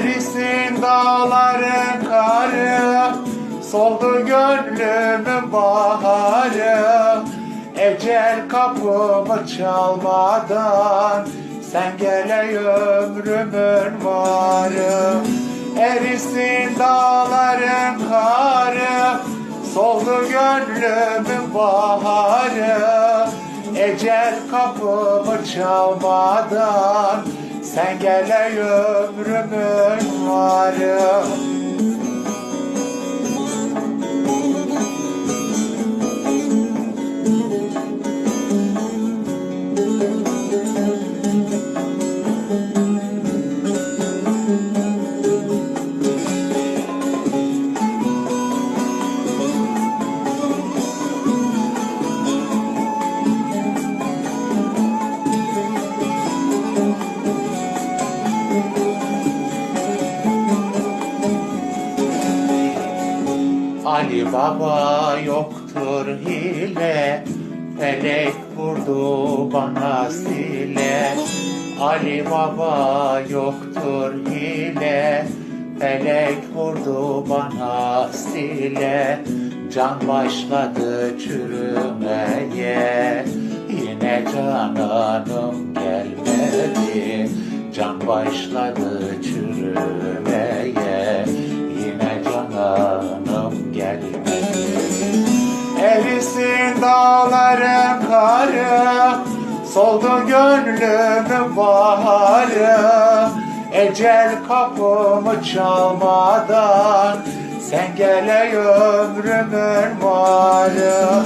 Erisin dağların karı Soldu gönlümün baharı. Ecel kapımı çalmadan Sen gele ömrümün varı. Erisin dağların karı Soldu gönlümün baharı. Ecel kapımı çalmadan Sen gele ömrümün varı Ali Baba yoktur hile Felek vurdu bana sile. Ali Baba yoktur hile Felek vurdu bana sile. Can başladı çürümeye Yine cananım gelmedi. Can başladı çürümeye Soldu gönlümün baharı Ecel kapımı çalmadan Sen gele ömrümün varı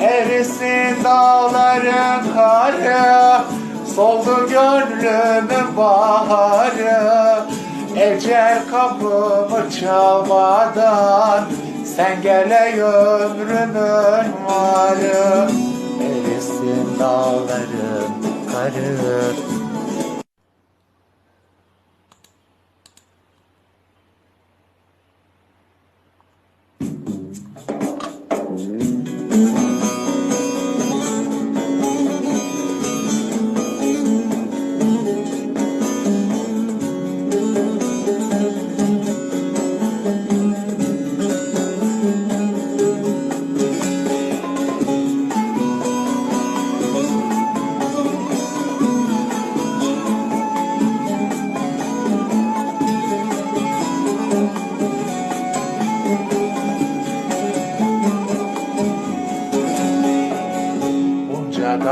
Erisin dağların karı Soldu gönlümün baharı Ecel kapımı çalmadan Sen gele ömrümün varı Erisin dağların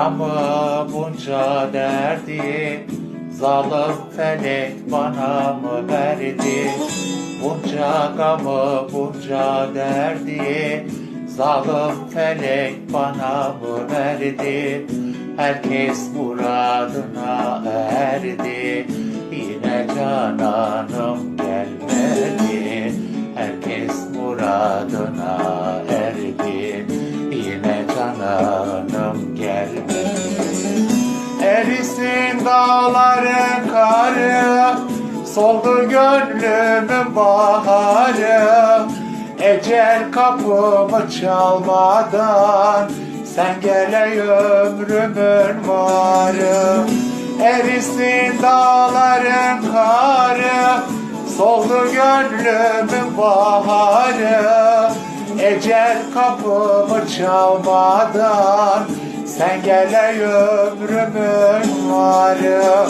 gamı bunca derdi. Zalim felek bana mı verdi? Bunca gamı bunca derdi. Zalim felek bana mı verdi? Herkes muradına erdi. Yine cananım gelmedi. Herkes muradına gönlümün baharı Ecel kapımı çalmadan. Sen gele ömrümün varı Erisin dağların karı. Soldu gönlümün baharı Ecel kapımı çalmadan. Sen gele ömrümün varı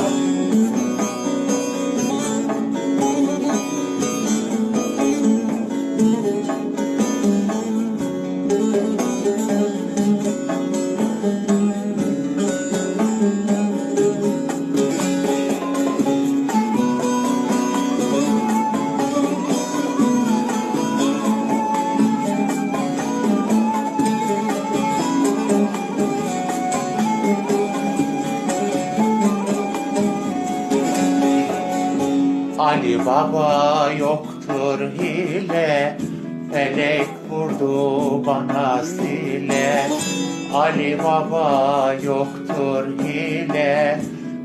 Ali Baba yoktur hile Felek vurdu bana sile Ali Baba yoktur hile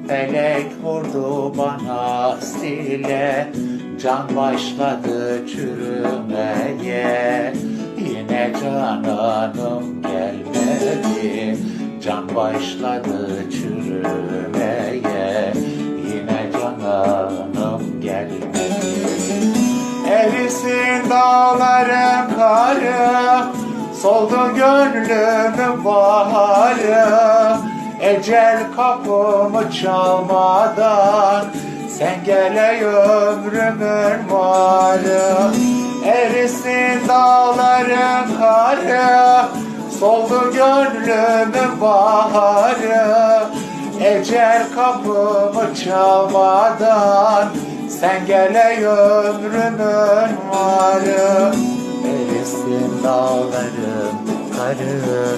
Felek vurdu bana sile Can başladı çürümeye Yine cananım gelmedi. Can başladı çürümeye gönlümün baharı Ecel kapımı çalmadan Sen gele ömrümün varı Erisin dağların karı Soldu gönlümün baharı Ecel kapımı çalmadan Sen gele ömrümün varı Erisin dağların karı